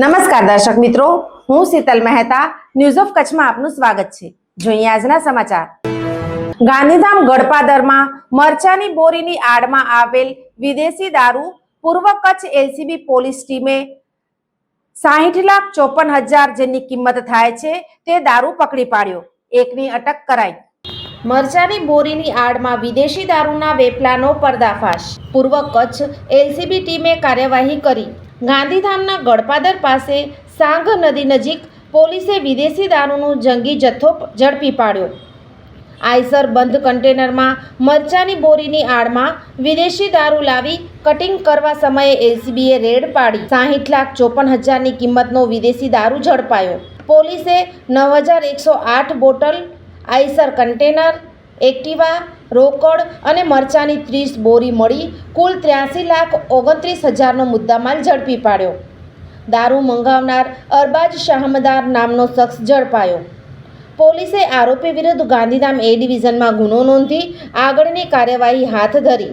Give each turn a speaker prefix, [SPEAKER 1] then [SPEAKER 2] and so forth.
[SPEAKER 1] નમસ્કાર દર્શક મિત્રો, હું શીતલ મહેતા ન્યૂઝ ઓફ કચ્છમાં આપનું સ્વાગત છે. જોઈએ આજના સમાચાર. ગાંધીધામ ગડપાદરમાં મરચાની બોરીની આડમાં આવેલ વિદેશી દારૂ પૂર્વ કચ્છ એલસીબી પોલીસ ટીમે સાહીઠ લાખ ચોપન હજાર જેની કિંમત થાય છે તે દારૂ પકડી પાડ્યો. એકની અટક કરાઈ. મરચાની બોરીની આડમાં વિદેશી દારૂના વેપલાનો પર્દાફાશ. પૂર્વ કચ્છ એલસીબી ટીમે કાર્યવાહી કરી. ગાંધીધામના ગડપાદર પાસે સાંગ નદી નજીક પોલીસે વિદેશી દારૂનો જંગી જથ્થો ઝડપી પાડ્યો. આઈસર બંધ કન્ટેનરમાં મરચાની બોરીની આડમાં વિદેશી દારૂ લાવી કટિંગ કરવા સમયે એલસીબીએ રેડ પાડી. સાહીઠ લાખ ચોપન હજારની કિંમતનો વિદેશી દારૂ ઝડપાયો. પોલીસે નવ હજાર એકસો આઠ બોટલ આઈસર કન્ટેનર એક્ટિવા, રોકડ અને મરચાની ત્રીસ બોરી મળી કુલ ત્ર્યાસી લાખ ઓગણત્રીસ હજારનો મુદ્દામાલ ઝડપી પાડ્યો. દારૂ મંગાવનાર અરબાજ શાહમદાર નામનો શખ્સ ઝડપાયો. પોલીસે આરોપી વિરુદ્ધ ગાંધીધામ એ ડિવિઝનમાં ગુનો નોંધી આગળની કાર્યવાહી હાથ ધરી.